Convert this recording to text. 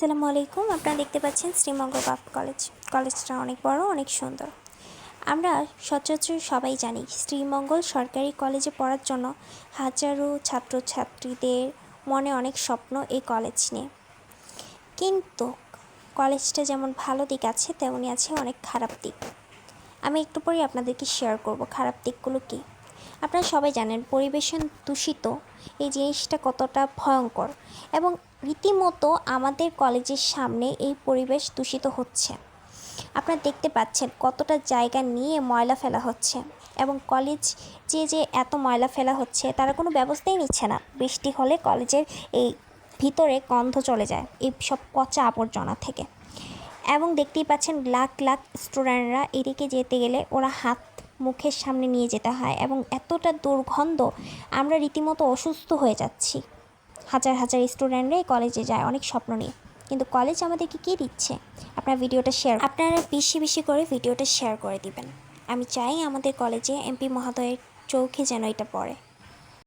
আসসালামু আলাইকুম। আপনারা দেখতে পাচ্ছেন শ্রীমঙ্গল বাপ কলেজ। কলেজটা অনেক বড়, অনেক সুন্দর। আমরা সচরাচর সবাই জানি, শ্রীমঙ্গল সরকারি কলেজে পড়ার জন্য হাজারো ছাত্রছাত্রীদের মনে অনেক স্বপ্ন এই কলেজ নিয়ে। কিন্তু কলেজটা যেমন ভালো দিক আছে তেমনই আছে অনেক খারাপ দিক। আমি একটু পরেই আপনাদেরকে শেয়ার করব, খারাপ দিকগুলো কী? আপনারা সবাই জানেন পরিবেশন দূষিত এই জিনিসটা কতটা ভয়ঙ্কর এবং রীতিমতো আমাদের কলেজের সামনে এই পরিবেশ দূষিত হচ্ছে। আপনারা দেখতে পাচ্ছেন কতটা জায়গা নিয়ে ময়লা ফেলা হচ্ছে এবং কলেজ যে যে এত ময়লা ফেলা হচ্ছে তারা কোনো ব্যবস্থাই নিচ্ছে না। বৃষ্টি হলে কলেজের এই ভিতরে গন্ধ চলে যায় এই সব পচা আবর্জনা থেকে। এবং দেখতেই পাচ্ছেন লাখ লাখ স্টুডেন্টরা এদিকে যেতে গেলে ওরা হাত মুখের সামনে নিয়ে যেতে হয় এবং এতটা দুর্গন্ধ আমরা রীতিমতো অসুস্থ হয়ে যাচ্ছি। হাজার হাজার স্টুডেন্টরাই কলেজে যায়, অনেক স্বপ্ন নিয়ে। কিন্তু কলেজ আমাদেরকে কী দিচ্ছে? আপনার ভিডিওটা শেয়ার আপনারা বেশি বেশি করে ভিডিওটা শেয়ার করে দিবেন। আমি চাই আমাদের কলেজে এমপি মহোদয়ের চৌখে যেন এটা পড়ে।